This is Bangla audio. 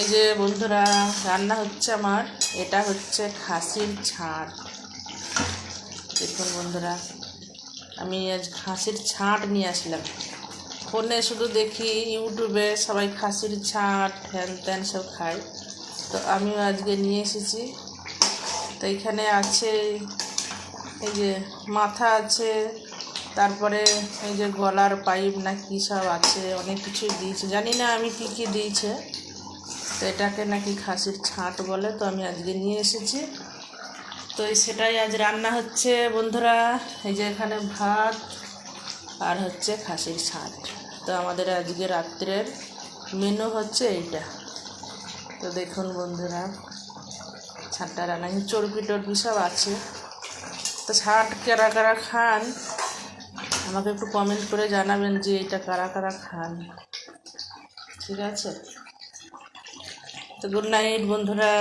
এই যে বন্ধুরা, রান্না হচ্ছে আমার। এটা হচ্ছে খাসির ছাট। দেখুন বন্ধুরা, আমি আজ খাসির ছাট নিয়ে আসলাম। ফোনে শুধু দেখি ইউটিউবে সবাই খাসির ছাট হ্যান ত্যান সব খায়। তো আমিও আজকে নিয়ে এসেছি। তো এখানে আছে, এই যে মাথা আছে, তারপরে এই যে গলার পাইপ না কী সব আছে, অনেক কিছু দিয়েছে। জানি না আমি কী কী দিয়েছে। তো এটাকে নাকি খাসির ছাঁট বলে, তো আমি আজকে নিয়ে এসেছি। তো সেটাই আজ রান্না হচ্ছে বন্ধুরা। এই যে এখানে ভাত আর হচ্ছে খাসির ছাঁট। তো আমাদের আজকে রাত্রের মেনু হচ্ছে এইটা। তো দেখুন বন্ধুরা, ছাঁটটা রান্না। চর্বি টর্বি সব আছে। তো ছাট কারা কারা খান, আমাকে একটু কমেন্ট করে জানাবেন যে এটা কারা কারা খান। ঠিক আছে? তো গুড নাইট বন্ধুরা।